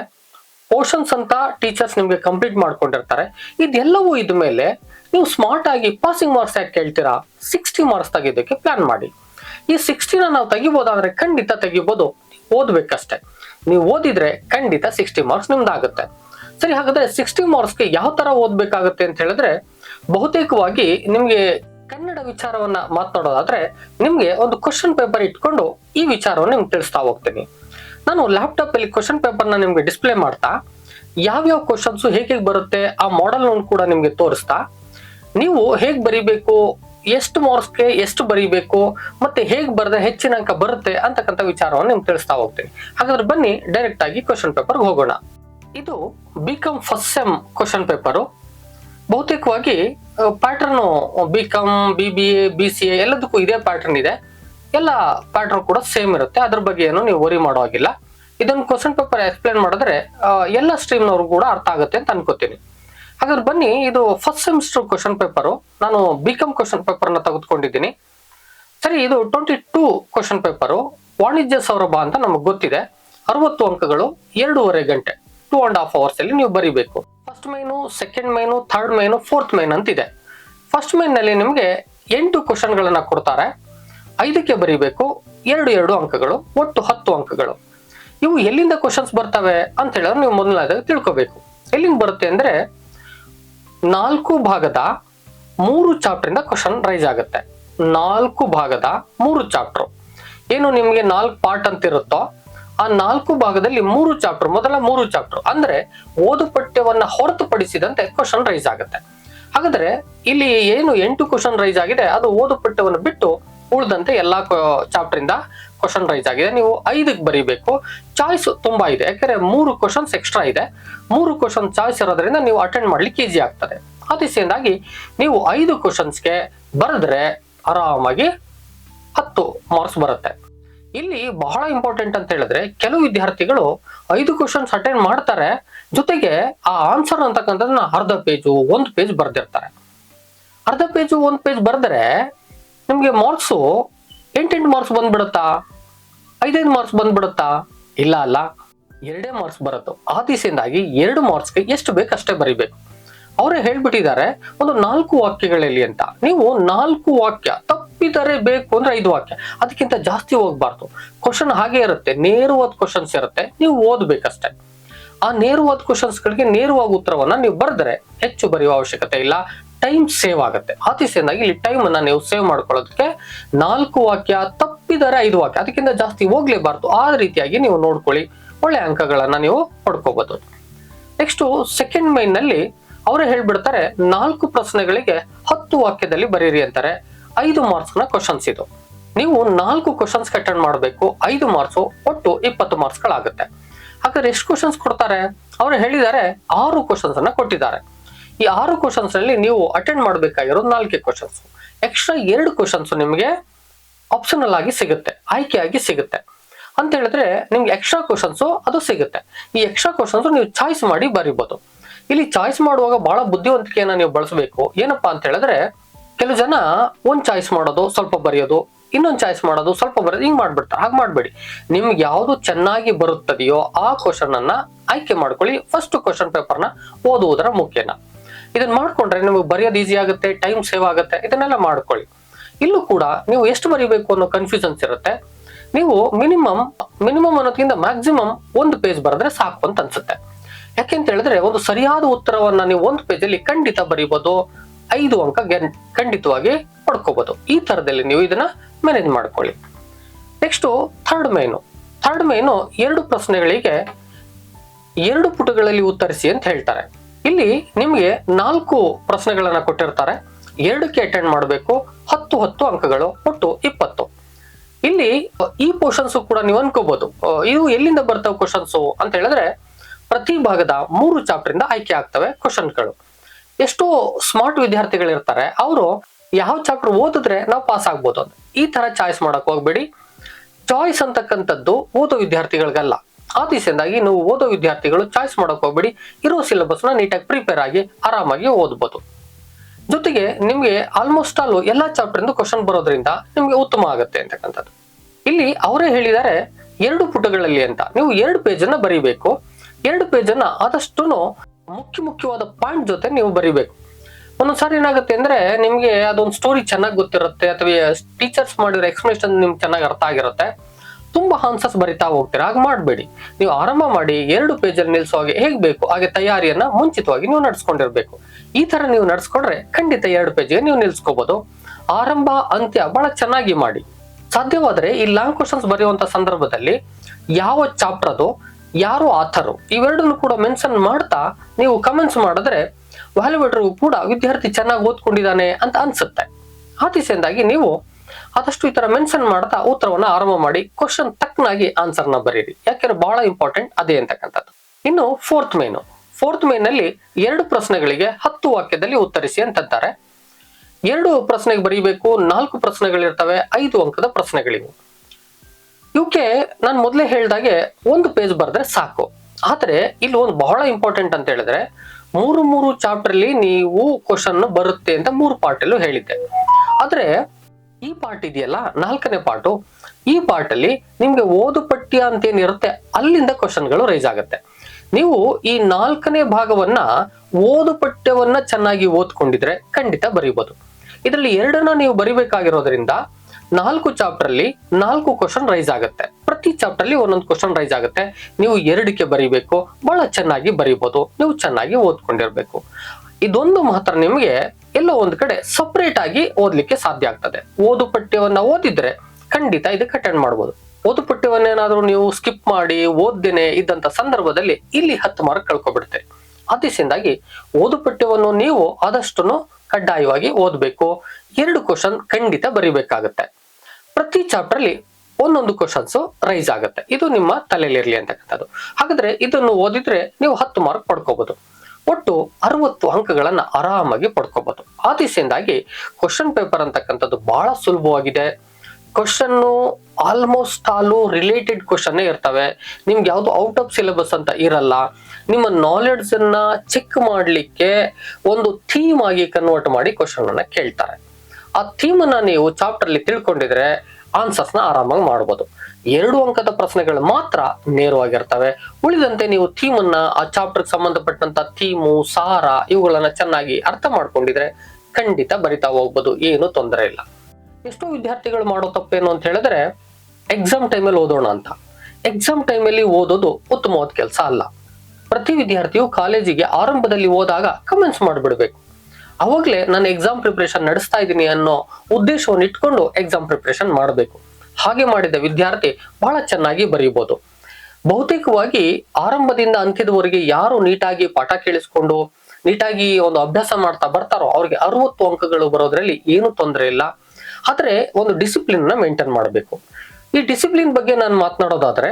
ಪೋರ್ಷನ್ಸ್ ಅಂತ ಟೀಚರ್ಸ್ ನಿಮಗೆ ಕಂಪ್ಲೀಟ್ ಮಾಡ್ಕೊಂಡಿರ್ತಾರೆ. ಇದೆಲ್ಲವೂ ಇದ ಮೇಲೆ ನೀವು ಸ್ಮಾರ್ಟ್ ಆಗಿ ಪಾಸಿಂಗ್ ಮಾರ್ಕ್ಸ್ ಯಾಕೆ ಕೇಳ್ತೀರಾ? ಸಿಕ್ಸ್ಟಿ ಮಾರ್ಕ್ಸ್ ತೆಗೆಯೋದಕ್ಕೆ ಪ್ಲಾನ್ ಮಾಡಿ. ಈ ಸಿಕ್ಸ್ಟಿನ ನಾವು ತೆಗಿಬೋದಾದ್ರೆ ಖಂಡಿತ ತೆಗಿಬೋದು. ಓದ್ಬೇಕಷ್ಟೇ. ನೀವು ಓದಿದ್ರೆ ಖಂಡಿತ ಸಿಕ್ಸ್ಟಿ ಮಾರ್ಕ್ಸ್ ನಿಮ್ದಾಗುತ್ತೆ. ಸರಿ, ಹಾಗಾದ್ರೆ ಸಿಕ್ಸ್ಟಿ ಮಾರ್ಕ್ಸ್ಗೆ ಯಾವ ತರ ಓದ್ಬೇಕಾಗುತ್ತೆ ಅಂತ ಹೇಳಿದ್ರೆ, ಬಹುತೇಕವಾಗಿ ನಿಮ್ಗೆ ಕನ್ನಡ ವಿಚಾರವನ್ನ ಮಾತನಾಡೋದಾದ್ರೆ ನಿಮ್ಗೆ ಒಂದು ಕ್ವಶನ್ ಪೇಪರ್ ಇಟ್ಕೊಂಡು ಈ ವಿಚಾರವನ್ನು ನಿಮ್ಗೆ ತಿಳಿಸ್ತಾ ಹೋಗ್ತೀನಿ. ನಾನು ಲ್ಯಾಪ್ಟಾಪ್ ಅಲ್ಲಿ ಕ್ವಶನ್ ಪೇಪರ್ನ ನಿಮ್ಗೆ ಡಿಸ್ಪ್ಲೇ ಮಾಡ್ತಾ, ಯಾವ್ಯಾವ ಕ್ವಶನ್ಸ್ ಹೇಗೆ ಬರುತ್ತೆ ಆ ಮಾಡೆಲ್ ಕೂಡ ನಿಮ್ಗೆ ತೋರಿಸ್ತಾ, ನೀವು ಹೇಗೆ ಬರಿಬೇಕು ಎಷ್ಟು ಮಾರ್ಕ್ಸ್ಗೆ ಎಷ್ಟು ಬರೀಬೇಕು, ಮತ್ತೆ ಹೇಗ್ ಬರೆದ್ರೆ ಹೆಚ್ಚಿನ ಅಂಕ ಬರುತ್ತೆ ಅಂತಕ್ಕಂಥ ವಿಚಾರವನ್ನು ನಿಮ್ಗೆ ತಿಳಿಸ್ತಾ ಹೋಗ್ತೀನಿ ಹಾಗಾದ್ರೆ ಬನ್ನಿ ಡೈರೆಕ್ಟ್ ಆಗಿ ಕ್ವಶನ್ ಪೇಪರ್ ಹೋಗೋಣ. ಇದು B com first sem question paper ಬಹುತೇಕವಾಗಿ pattern B com B B A B C A ಎಲ್ಲದಕ್ಕೂ ಇದೇ ಪ್ಯಾಟರ್ನ್ ಇದೆ. ಎಲ್ಲ ಪ್ಯಾಟರ್ನ್ ಕೂಡ ಸೇಮ್ ಇರುತ್ತೆ. ಅದ್ರ ಬಗ್ಗೆ ಏನು ನೀವು ವರಿ ಮಾಡೋ ಹಾಗಿಲ್ಲ. ಇದನ್ನು ಕ್ವಶನ್ ಪೇಪರ್ ಎಕ್ಸ್ಪ್ಲೇನ್ ಮಾಡಿದ್ರೆ ಎಲ್ಲ ಸ್ಟ್ರೀಮ್ನವರು ಕೂಡ ಅರ್ಥ ಆಗುತ್ತೆ ಅಂತ ಅನ್ಕೋತೀನಿ. ಹಾಗಾದ್ರೆ ಬನ್ನಿ, ಇದು ಫಸ್ಟ್ ಸೆಮಿಸ್ಟರ್ ಕ್ವಶನ್ ಪೇಪರು ನಾನು ಬಿ ಕಾಮ್ ಕ್ವಶನ್ ಪೇಪರ್ನ ತೆಗೆದುಕೊಂಡಿದ್ದೀನಿ. ಸರಿ, ಇದು ಟ್ವೆಂಟಿ ಟೂ ಕ್ವಶನ್ ಪೇಪರು ವಾಣಿಜ್ಯ ಸೌರಭ ಅಂತ ನಮಗೆ ಗೊತ್ತಿದೆ. ಅರವತ್ತು ಅಂಕಗಳು ಎರಡೂವರೆ ಗಂಟೆ ಟೂ ಅಂಡ್ ಹಾಫ್ ಅವರ್ಸ್ ಅಲ್ಲಿ ನೀವು ಬರೀಬೇಕು. First main second main third main fourth main ಅಂತ ಇದೆ ಫಸ್ಟ್ ಮೈನ್ನಲ್ಲಿ ನಿಮಗೆ ಎಂಟು ಕ್ವಶನ್ಗಳನ್ನು ಕೊಡ್ತಾರೆ. ಐದಕ್ಕೆ ಬರೀಬೇಕು, ಎರಡು ಎರಡು ಅಂಕಗಳು, ಒಟ್ಟು ಹತ್ತು ಅಂಕಗಳು. ಇವು ಎಲ್ಲಿಂದ ಕ್ವಶನ್ಸ್ ಬರ್ತವೆ ಅಂತ ಹೇಳಿದ್ರೆ ನೀವು ಮೊದಲನೇದಾಗಿ ತಿಳ್ಕೊಬೇಕು. ಎಲ್ಲಿಂದ ಬರುತ್ತೆ ಅಂದ್ರೆ ನಾಲ್ಕು ಭಾಗದ ಮೂರು ಚಾಪ್ಟರ್ ಕ್ವಶನ್ ರೈಸ್ ಆಗುತ್ತೆ. ನಾಲ್ಕು ಭಾಗದ ಮೂರು ಚಾಪ್ಟರ್ ಏನು ನಿಮಗೆ ನಾಲ್ಕು ಪಾರ್ಟ್ ಅಂತ ಇರುತ್ತೋ, ಆ ನಾಲ್ಕು ಭಾಗದಲ್ಲಿ ಮೂರು ಚಾಪ್ಟರ್ ಮೊದಲ ಮೂರು ಚಾಪ್ಟರ್ ಅಂದ್ರೆ ಓದು ಪಠ್ಯವನ್ನ ಹೊರತುಪಡಿಸಿದಂತೆ ಕ್ವಶನ್ ರೈಸ್ ಆಗುತ್ತೆ. ಹಾಗಾದ್ರೆ ಇಲ್ಲಿ ಏನು ಎಂಟು ಕ್ವಶನ್ ರೈಸ್ ಆಗಿದೆ, ಅದು ಓದು ಪಠ್ಯವನ್ನು ಬಿಟ್ಟು ಉಳಿದಂತೆ ಎಲ್ಲಾ ಚಾಪ್ಟರ್ ಇಂದ ಕ್ವಶನ್ ರೈಸ್ ಆಗಿದೆ. ನೀವು ಐದಕ್ಕೆ ಬರೀಬೇಕು. ಚಾಯ್ಸ್ ತುಂಬಾ ಇದೆ. ಯಾಕಂದ್ರೆ ಮೂರು ಕ್ವಶನ್ಸ್ ಎಕ್ಸ್ಟ್ರಾ ಇದೆ. ಮೂರು ಕ್ವಶನ್ ಚಾಯ್ಸ್ ಇರೋದ್ರಿಂದ ನೀವು ಅಟೆಂಡ್ ಮಾಡ್ಲಿಕ್ಕೆ ಈಸಿ ಆಗ್ತದೆ. ಆ ದಿಸೆಯಿಂದಾಗಿ ನೀವು ಐದು ಕ್ವಶನ್ಸ್ಗೆ ಬರೆದ್ರೆ ಆರಾಮಾಗಿ ಹತ್ತು ಮಾರ್ಕ್ಸ್ ಬರುತ್ತೆ. ಇಲ್ಲಿ ಬಹಳ ಇಂಪಾರ್ಟೆಂಟ್ ಅಂತ ಹೇಳಿದ್ರೆ ಕೆಲವು ವಿದ್ಯಾರ್ಥಿಗಳು ಐದು ಕ್ವಶನ್ಸ್ ಅಟೆಂಡ್ ಮಾಡ್ತಾರೆ. ಜೊತೆಗೆ ಆ ಆನ್ಸರ್ ಅಂತಕ್ಕಂಥದ್ದನ್ನ ಅರ್ಧ ಪೇಜು ಒಂದು ಪೇಜ್ ಬರ್ದಿರ್ತಾರೆ. ಅರ್ಧ ಪೇಜು ಒಂದು ಪೇಜ್ ಬರೆದ್ರೆ ನಿಮ್ಗೆ ಮಾರ್ಕ್ಸು ಎಂಟೆಂಟು ಮಾರ್ಕ್ಸ್ ಬಂದ್ಬಿಡುತ್ತಾ? ಐದೈದು ಮಾರ್ಕ್ಸ್ ಬಂದ್ಬಿಡುತ್ತಾ? ಇಲ್ಲ ಅಲ್ಲ, ಎರಡೇ ಮಾರ್ಕ್ಸ್ ಬರುತ್ತೋ. ಆ ದಿಸೆಯಿಂದಾಗಿ ಎರಡು ಮಾರ್ಕ್ಸ್ಗೆ ಎಷ್ಟು ಬೇಕು ಅಷ್ಟೇ ಬರಿಬೇಕು. ಅವರೇ ಹೇಳ್ಬಿಟ್ಟಿದ್ದಾರೆ, ಒಂದು ನಾಲ್ಕು ವಾಕ್ಯಗಳಲ್ಲಿ ಅಂತ. ನೀವು ನಾಲ್ಕು ವಾಕ್ಯ ತಪ್ಪಿದರೆ ಬೇಕು ಅಂದ್ರೆ ಐದು ವಾಕ್ಯ. ಅದಕ್ಕಿಂತ ಜಾಸ್ತಿ ಹೋಗ್ಬಾರ್ದು. ಕ್ವಶನ್ ಹಾಗೆ ಇರುತ್ತೆ, ನೇರವಾದ ಕ್ವಶನ್ಸ್ ಇರುತ್ತೆ, ನೀವು ಓದ್ಬೇಕಷ್ಟೇ. ಆ ನೇರವಾದ ಕ್ವಶನ್ಸ್ ಗಳಿಗೆ ನೇರವಾದ ಉತ್ತರವನ್ನ ನೀವು ಬರೆದ್ರೆ ಹೆಚ್ಚು ಬರೆಯುವ ಅವಶ್ಯಕತೆ ಇಲ್ಲ. ಟೈಮ್ ಸೇವ್ ಆಗುತ್ತೆ. ಅತಿ ಸೇನಾಗಿ ಇಲ್ಲಿ ಟೈಮ್ ಅನ್ನ ನೀವು ಸೇವ್ ಮಾಡ್ಕೊಳ್ಳೋದಕ್ಕೆ ನಾಲ್ಕು ವಾಕ್ಯ, ತಪ್ಪಿದರೆ ಐದು ವಾಕ್ಯ, ಅದಕ್ಕಿಂತ ಜಾಸ್ತಿ ಹೋಗ್ಲೇಬಾರ್ದು. ಆ ರೀತಿಯಾಗಿ ನೀವು ನೋಡ್ಕೊಳ್ಳಿ. ಒಳ್ಳೆ ಅಂಕಗಳನ್ನ ನೀವು ಪಡ್ಕೋಬಹುದು ನೆಕ್ಸ್ಟ್ ಸೆಕೆಂಡ್ ಮೈನ್ನಲ್ಲಿ ಅವರು ಹೇಳ್ಬಿಡ್ತಾರೆ, ನಾಲ್ಕು ಪ್ರಶ್ನೆಗಳಿಗೆ ಹತ್ತು ವಾಕ್ಯದಲ್ಲಿ ಬರೀರಿ ಅಂತಾರೆ. ಐದು ಮಾರ್ಕ್ಸ್ನ ಕ್ವಶನ್ಸ್ ಇದು. ನೀವು ನಾಲ್ಕು ಕ್ವಶನ್ಸ್ ಅಟೆಂಡ್ ಮಾಡಬೇಕು. ಐದು ಮಾರ್ಕ್ಸ್ ಒಟ್ಟು ಇಪ್ಪತ್ತು ಮಾರ್ಕ್ಸ್ ಗಳಾಗುತ್ತೆ. ಹಾಗಾದ್ರೆ ಎಷ್ಟು ಕ್ವಶನ್ಸ್ ಕೊಡ್ತಾರೆ? ಅವರು ಹೇಳಿದ್ದಾರೆ, ಆರು ಕ್ವಶನ್ಸ್ ಅನ್ನ ಕೊಟ್ಟಿದ್ದಾರೆ. ಈ ಆರು ಕ್ವಶನ್ಸ್ ಅಲ್ಲಿ ನೀವು ಅಟೆಂಡ್ ಮಾಡಬೇಕಾಗಿರೋದು ನಾಲ್ಕೇ ಕ್ವಶನ್ಸ್ ಎಕ್ಸ್ಟ್ರಾ ಎರಡು ಕ್ವಶನ್ಸ್ ನಿಮಗೆ ಆಪ್ಷನಲ್ ಆಗಿ ಸಿಗುತ್ತೆ, ಆಯ್ಕೆಯಾಗಿ ಸಿಗುತ್ತೆ. ಅಂತ ಹೇಳಿದ್ರೆ ನಿಮ್ಗೆ ಎಕ್ಸ್ಟ್ರಾ ಕ್ವಶನ್ಸ್ ಅದು ಸಿಗುತ್ತೆ. ಈ ಎಕ್ಸ್ಟ್ರಾ ಕ್ವಶನ್ಸ್ ನೀವು ಚಾಯ್ಸ್ ಮಾಡಿ ಬರೀಬಹುದು ಇಲ್ಲಿ ಚಾಯ್ಸ್ ಮಾಡುವಾಗ ಬಹಳ ಬುದ್ಧಿವಂತಿಕೆಯನ್ನ ನೀವು ಬಳಸಬೇಕು. ಏನಪ್ಪಾ ಅಂತ ಹೇಳಿದ್ರೆ ಕೆಲವು ಜನ ಒಂದ್ ಚಾಯ್ಸ್ ಮಾಡೋದು, ಸ್ವಲ್ಪ ಬರೆಯೋದು, ಇನ್ನೊಂದು ಚಾಯ್ಸ್ ಮಾಡೋದು, ಸ್ವಲ್ಪ ಬರೋದು ಹಿಂಗ್ ಮಾಡ್ಬಿಡ್ತಾರೆ. ಹಾಗೆ ಮಾಡಬೇಡಿ. ನಿಮ್ಗೆ ಯಾವ್ದು ಚೆನ್ನಾಗಿ ಬರುತ್ತದೆಯೋ ಆ ಕ್ವಶನ್ ಅನ್ನ ಆಯ್ಕೆ ಮಾಡ್ಕೊಳ್ಳಿ. ಫಸ್ಟ್ ಕ್ವಶನ್ ಪೇಪರ್ನ ಓದುವುದರ ಮುಖ್ಯನ ಇದನ್ನ ಮಾಡ್ಕೊಂಡ್ರೆ ನಿಮಗೆ ಬರೆಯೋದು ಈಸಿ ಆಗುತ್ತೆ ಟೈಮ್ ಸೇವ್ ಆಗುತ್ತೆ, ಇದನ್ನೆಲ್ಲ ಮಾಡ್ಕೊಳ್ಳಿ. ಇಲ್ಲೂ ಕೂಡ ನೀವು ಎಷ್ಟು ಬರೀಬೇಕು ಅನ್ನೋ ಕನ್ಫ್ಯೂಷನ್ಸ್ ಇರುತ್ತೆ. ನೀವು ಮಿನಿಮಮ್ ಮಿನಿಮಮ್ ಅನ್ನೋದಕ್ಕಿಂತ ಮ್ಯಾಕ್ಸಿಮಮ್ ಒಂದು ಪೇಜ್ ಬರೆದ್ರೆ ಸಾಕು ಅಂತ ಅನ್ಸುತ್ತೆ. ಯಾಕೆಂತ ಹೇಳಿದ್ರೆ ಒಂದು ಸರಿಯಾದ ಉತ್ತರವನ್ನ ನೀವು ಒಂದು ಪೇಜಲ್ಲಿ ಖಂಡಿತ ಬರೀಬಹುದು ಐದು ಅಂಕ ಖಂಡಿತವಾಗಿ ಪಡ್ಕೋಬಹುದು ಈ ತರದಲ್ಲಿ ನೀವು ಇದನ್ನ ಮ್ಯಾನೇಜ್ ಮಾಡ್ಕೊಳ್ಳಿ. Next third main third main ಎರಡು ಪ್ರಶ್ನೆಗಳಿಗೆ ಎರಡು ಪುಟಗಳಲ್ಲಿ ಉತ್ತರಿಸಿ ಅಂತ ಹೇಳ್ತಾರೆ. ಇಲ್ಲಿ ನಿಮಗೆ ನಾಲ್ಕು ಪ್ರಶ್ನೆಗಳನ್ನ ಕೊಟ್ಟಿರ್ತಾರೆ. ಎರಡಕ್ಕೆ ಅಟೆಂಡ್ ಮಾಡಬೇಕು, ಹತ್ತು ಹತ್ತು ಅಂಕಗಳು, ಒಟ್ಟು ಇಪ್ಪತ್ತು. ಇಲ್ಲಿ ಈ ಕ್ವಶನ್ಸ್ ಕೂಡ ನೀವು ಅನ್ಕೋಬಹುದು ಇದು ಎಲ್ಲಿಂದ ಬರ್ತಾವ ಕ್ವಶನ್ಸ್ ಅಂತ ಹೇಳಿದ್ರೆ, ಪ್ರತಿ ಭಾಗದ ಮೂರು ಚಾಪ್ಟರ್ ಇಂದ ಆಯ್ಕೆ ಆಗ್ತವೆ ಕ್ವಶನ್ಗಳು ಎಷ್ಟೋ ಸ್ಮಾರ್ಟ್ ವಿದ್ಯಾರ್ಥಿಗಳಿರ್ತಾರೆ, ಅವರು ಯಾವ ಚಾಪ್ಟರ್ ಓದಿದ್ರೆ ನಾವು ಪಾಸ್ ಆಗ್ಬೋದು ಅಂತ. ಈ ತರ ಚಾಯ್ಸ್ ಮಾಡಕ್ ಹೋಗ್ಬೇಡಿ. ಚಾಯ್ಸ್ ಅಂತಕ್ಕಂಥದ್ದು ಓದೋ ವಿದ್ಯಾರ್ಥಿಗಳಿಗಲ್ಲ. ಆ ದಿಸೆಯಿಂದಾಗಿ ನೀವು ಓದೋ ವಿದ್ಯಾರ್ಥಿಗಳು ಚಾಯ್ಸ್ ಮಾಡಕ್ ಹೋಗ್ಬೇಡಿ. ಇರೋ ಸಿಲೆಬಸ್ನ ನೀಟಾಗಿ ಪ್ರಿಪೇರ್ ಆಗಿ ಆರಾಮಾಗಿ ಓದ್ಬೋದು. ಜೊತೆಗೆ ನಿಮ್ಗೆ ಆಲ್ಮೋಸ್ಟ್ ಆಲ್ ಎಲ್ಲಾ ಚಾಪ್ಟರ್ ಇಂದ ಕ್ವಶನ್ ಬರೋದ್ರಿಂದ ನಿಮಗೆ ಉತ್ತಮ ಆಗುತ್ತೆ ಅಂತಕ್ಕಂಥದ್ದು. ಇಲ್ಲಿ ಅವರೇ ಹೇಳಿದ್ದಾರೆ ಎರಡು ಪುಟಗಳಲ್ಲಿ ಅಂತ. ನೀವು ಎರಡು ಪೇಜ್ ಅನ್ನ ಬರೀಬೇಕು. ಎರಡು ಪೇಜ್ ಅನ್ನ ಆದಷ್ಟು ಮುಖ್ಯ ಮುಖ್ಯವಾದ ಪಾಯಿಂಟ್ ಜೊತೆ ನೀವು ಬರೀಬೇಕು. ಒಂದೊಂದ್ಸಾರಿ ಏನಾಗುತ್ತೆ ಅಂದ್ರೆ ನಿಮಗೆ ಅದೊಂದು ಸ್ಟೋರಿ ಚೆನ್ನಾಗಿ ಗೊತ್ತಿರುತ್ತೆ ಅಥವಾ ಟೀಚರ್ಸ್ ಮಾಡಿರೋ ಎಕ್ಸ್ಪ್ಲನೇಷನ್ ನಿಮ್ಗೆ ಚೆನ್ನಾಗಿ ಅರ್ಥ ಆಗಿರುತ್ತೆ. ತುಂಬಾ ಆನ್ಸರ್ಸ್ ಬರಿತಾ ಹೋಗ್ತೀರಾ? ಹಾಗೆ ಮಾಡಬೇಡಿ. ನೀವು ಆರಂಭ ಮಾಡಿ ಎರಡು ಪೇಜಲ್ಲಿ ನಿಲ್ಸೋ ಹಾಗೆ ಹೇಗ್ ಬೇಕು? ಹಾಗೆ ತಯಾರಿಯನ್ನ ಮುಂಚಿತವಾಗಿ ನೀವು ನಡ್ಸ್ಕೊಂಡಿರ್ಬೇಕು. ಈ ತರ ನೀವು ನಡ್ಸ್ಕೊಂಡ್ರೆ ಖಂಡಿತ ಎರಡು ಪೇಜ್ಗೆ ನೀವು ನಿಲ್ಸ್ಕೋಬಹುದು ಆರಂಭ, ಅಂತ್ಯ ಬಹಳ ಚೆನ್ನಾಗಿ ಮಾಡಿ. ಸಾಧ್ಯವಾದ್ರೆ ಈ ಲಾಂಗ್ ಕ್ವಶನ್ಸ್ ಬರೆಯುವಂತ ಸಂದರ್ಭದಲ್ಲಿ ಯಾವ ಚಾಪ್ಟರ್ ಅದು, ಯಾರು ಆಥರು ಇವೆರಡನ್ನು ಕೂಡ ಮೆನ್ಷನ್ ಮಾಡ್ತಾ ನೀವು ಕಮೆಂಟ್ಸ್ ಮಾಡಿದ್ರೆ ವ್ಯಾಲ್ಯುವೇಟರ್ ಕೂಡ ವಿದ್ಯಾರ್ಥಿ ಚೆನ್ನಾಗಿ ಓದ್ಕೊಂಡಿದ್ದಾನೆ ಅಂತ ಅನ್ಸುತ್ತೆ. ಆ ನೀವು ಆದಷ್ಟು ಈ ತರ ಮೆನ್ಷನ್ ಮಾಡ್ತಾ ಉತ್ತರವನ್ನ ಆರಂಭ ಮಾಡಿ ಕ್ವಶನ್ ತಕ್ಕನಾಗಿ ಆನ್ಸರ್ನ ಬರೀರಿ. ಯಾಕೆಂದ್ರೆ ಬಹಳ ಇಂಪಾರ್ಟೆಂಟ್ ಅದೇ ಅಂತಕ್ಕಂಥದ್ದು. ಇನ್ನು ಫೋರ್ತ್ ಮೇನು ಫೋರ್ತ್ ಮೇನಲ್ಲಿ ಎರಡು ಪ್ರಶ್ನೆಗಳಿಗೆ ಹತ್ತು ವಾಕ್ಯದಲ್ಲಿ ಉತ್ತರಿಸಿ ಅಂತಂತಾರೆ. ಎರಡು ಪ್ರಶ್ನೆಗೆ ಬರೀಬೇಕು, ನಾಲ್ಕು ಪ್ರಶ್ನೆಗಳಿರ್ತವೆ, ಐದು ಅಂಕದ ಪ್ರಶ್ನೆಗಳಿವೆ. ಇವಕ್ಕೆ ನಾನು ಮೊದಲೇ ಹೇಳಿದಾಗೆ ಒಂದು ಪೇಜ್ ಬರೆದ್ರೆ ಸಾಕು. ಆದ್ರೆ ಇಲ್ಲಿ ಒಂದು ಬಹಳ ಇಂಪಾರ್ಟೆಂಟ್ ಅಂತ ಹೇಳಿದ್ರೆ, ಮೂರು ಮೂರು ಚಾಪ್ಟರ್ ಅಲ್ಲಿ ನೀವು ಕ್ವಶನ್ ಬರುತ್ತೆ ಅಂತ ಮೂರು ಪಾರ್ಟ್ ಅಲ್ಲೂ ಹೇಳಿದ್ದೆ. ಆದ್ರೆ ಈ ಪಾರ್ಟ್ ಇದೆಯಲ್ಲ? ನಾಲ್ಕನೇ ಪಾರ್ಟು ಈ ಪಾರ್ಟ್ ಅಲ್ಲಿ ನಿಮ್ಗೆ ಓದು ಪಠ್ಯ ಅಂತ ಏನಿರುತ್ತೆ ಅಲ್ಲಿಂದ ಕ್ವಶನ್ಗಳು ರೈಸ್ ಆಗುತ್ತೆ. ನೀವು ಈ ನಾಲ್ಕನೇ ಭಾಗವನ್ನ ಓದು ಪಠ್ಯವನ್ನ ಚೆನ್ನಾಗಿ ಓದ್ಕೊಂಡಿದ್ರೆ ಖಂಡಿತ ಬರೀಬಹುದು ಇದರಲ್ಲಿ ಎರಡನ್ನ ನೀವು ಬರಿಬೇಕಾಗಿರೋದ್ರಿಂದ ನಾಲ್ಕು ಚಾಪ್ಟರ್ ಅಲ್ಲಿ ನಾಲ್ಕು ಕ್ವಶನ್ ರೈಸ್ ಆಗುತ್ತೆ. ಪ್ರತಿ ಚಾಪ್ಟರ್ ಅಲ್ಲಿ ಒಂದೊಂದು ಕ್ವಶನ್ ರೈಸ್ ಆಗುತ್ತೆ. ನೀವು ಎರಡಕ್ಕೆ ಬರಿಬೇಕು, ಬಹಳ ಚೆನ್ನಾಗಿ ಬರೀಬಹುದು ನೀವು ಚೆನ್ನಾಗಿ ಓದ್ಕೊಂಡಿರ್ಬೇಕು. ಇದೊಂದು ಮಾತ್ರ ನಿಮಗೆ ಎಲ್ಲೋ ಒಂದು ಕಡೆ ಸಪರೇಟ್ ಆಗಿ ಓದ್ಲಿಕ್ಕೆ ಸಾಧ್ಯ ಆಗ್ತದೆ. ಓದು ಪಠ್ಯವನ್ನ ಓದಿದ್ರೆ ಖಂಡಿತ ಇದಕ್ಕೆ ಅಟೆಂಡ್ ಮಾಡ್ಬೋದು. ಓದು ಪಠ್ಯವನ್ನೇನಾದ್ರೂ ನೀವು ಸ್ಕಿಪ್ ಮಾಡಿ ಓದ್ದೇನೆ ಇದ್ದಂತ ಸಂದರ್ಭದಲ್ಲಿ ಇಲ್ಲಿ ಹತ್ತು ಮಾರ್ಕ್ ಕಳ್ಕೊಬಿಡುತ್ತೆ. ಅದಿಸಿಂದಾಗಿ ಓದು ಪಠ್ಯವನ್ನು ನೀವು ಆದಷ್ಟು ಕಡ್ಡಾಯವಾಗಿ ಓದಬೇಕು. ಎರಡು ಕ್ವಶನ್ ಖಂಡಿತ ಬರಿಬೇಕಾಗತ್ತೆ. ಪ್ರತಿ ಚಾಪ್ಟರ್ ಅಲ್ಲಿ ಒಂದೊಂದು ಕ್ವಶನ್ಸ್ ರೈಸ್ ಆಗುತ್ತೆ. ಇದು ನಿಮ್ಮ ತಲೆಯಲ್ಲಿರ್ಲಿ ಅಂತಕ್ಕಂಥದ್ದು ಹಾಗಾದ್ರೆ ಇದನ್ನು ಓದಿದ್ರೆ ನೀವು ಹತ್ತು ಮಾರ್ಕ್ ಪಡ್ಕೋಬಹುದು ಒಟ್ಟು ಅರವತ್ತು ಅಂಕಗಳನ್ನು ಆರಾಮಾಗಿ ಪಡ್ಕೋಬಹುದು ಆ ದಿಸೆಯಿಂದಾಗಿ ಕ್ವಶನ್ ಪೇಪರ್ ಅಂತಕ್ಕಂಥದ್ದು ಬಹಳ ಸುಲಭವಾಗಿದೆ. Question almost all related question ಇರ್ತವೆ. ನಿಮ್ಗೆ ಯಾವುದು ಔಟ್ ಆಫ್ ಸಿಲೆಬಸ್ ಅಂತ ಇರಲ್ಲ. ನಿಮ್ಮ ನಾಲೆಡ್ಜ್ ಅನ್ನ ಚೆಕ್ ಮಾಡಲಿಕ್ಕೆ ಒಂದು ಥೀಮ್ ಆಗಿ ಕನ್ವರ್ಟ್ ಮಾಡಿ ಕ್ವಶನ್ ಅನ್ನ ಕೇಳ್ತಾರೆ. ಆ ಥೀಮ್ ಅನ್ನ ನೀವು ಚಾಪ್ಟರ್ ಅಲ್ಲಿ ತಿಳ್ಕೊಂಡಿದ್ರೆ ಆನ್ಸರ್ಸ್ನ ಆರಾಮಾಗಿ ಮಾಡ್ಬೋದು. ಎರಡು ಅಂಕದ ಪ್ರಶ್ನೆಗಳು ಮಾತ್ರ ನೇರವಾಗಿರ್ತವೆ. ಉಳಿದಂತೆ ನೀವು ಥೀಮ್ ಅನ್ನ, ಆ ಚಾಪ್ಟರ್ ಸಂಬಂಧಪಟ್ಟಂತ ಥೀಮು ಸಾರ ಇವುಗಳನ್ನ ಚೆನ್ನಾಗಿ ಅರ್ಥ ಮಾಡ್ಕೊಂಡಿದ್ರೆ ಖಂಡಿತ ಬರಿತಾ ಹೋಗ್ಬೋದು. ಏನು ತೊಂದರೆ ಇಲ್ಲ. ಎಷ್ಟೋ ವಿದ್ಯಾರ್ಥಿಗಳು ಮಾಡೋ ತಪ್ಪೇನು ಅಂತ ಹೇಳಿದ್ರೆ ಎಕ್ಸಾಮ್ ಟೈಮಲ್ಲಿ ಓದೋಣ ಅಂತ. ಎಕ್ಸಾಮ್ ಟೈಮಲ್ಲಿ ಓದೋದು ಉತ್ತಮವಾದ ಕೆಲಸ ಅಲ್ಲ. ಪ್ರತಿ ವಿದ್ಯಾರ್ಥಿಯು ಕಾಲೇಜಿಗೆ ಆರಂಭದಲ್ಲಿ ಹೋದಾಗ ಕಮೆಂಟ್ಸ್ ಮಾಡಿಬಿಡ್ಬೇಕು. ಅವಾಗಲೇ ನಾನು ಎಕ್ಸಾಮ್ ಪ್ರಿಪ್ರೇಷನ್ ನಡೆಸ್ತಾ ಇದ್ದೀನಿ ಅನ್ನೋ ಉದ್ದೇಶವನ್ನು ಇಟ್ಕೊಂಡು ಎಕ್ಸಾಮ್ ಪ್ರಿಪ್ರೇಷನ್ ಮಾಡಬೇಕು. ಹಾಗೆ ಮಾಡಿದ ವಿದ್ಯಾರ್ಥಿ ಬಹಳ ಚೆನ್ನಾಗಿ ಬರೀಬಹುದು ಬಹುತೇಕವಾಗಿ ಆರಂಭದಿಂದ ಅಂತ್ಯದವರೆಗೆ ಯಾರು ನೀಟಾಗಿ ಪಾಠ ಕೇಳಿಸ್ಕೊಂಡು, ನೀಟಾಗಿ ಒಂದು ಅಭ್ಯಾಸ ಮಾಡ್ತಾ ಬರ್ತಾರೋ ಅವ್ರಿಗೆ ಅರವತ್ತು ಅಂಕಗಳು ಬರೋದ್ರಲ್ಲಿ ಏನು ತೊಂದರೆ ಇಲ್ಲ. ಆದ್ರೆ ಒಂದು ಡಿಸಿಪ್ಲಿನ್ನ ಮೇಂಟೈನ್ ಮಾಡಬೇಕು. ಈ ಡಿಸಿಪ್ಲಿನ್ ಬಗ್ಗೆ ನಾನು ಮಾತನಾಡೋದಾದ್ರೆ,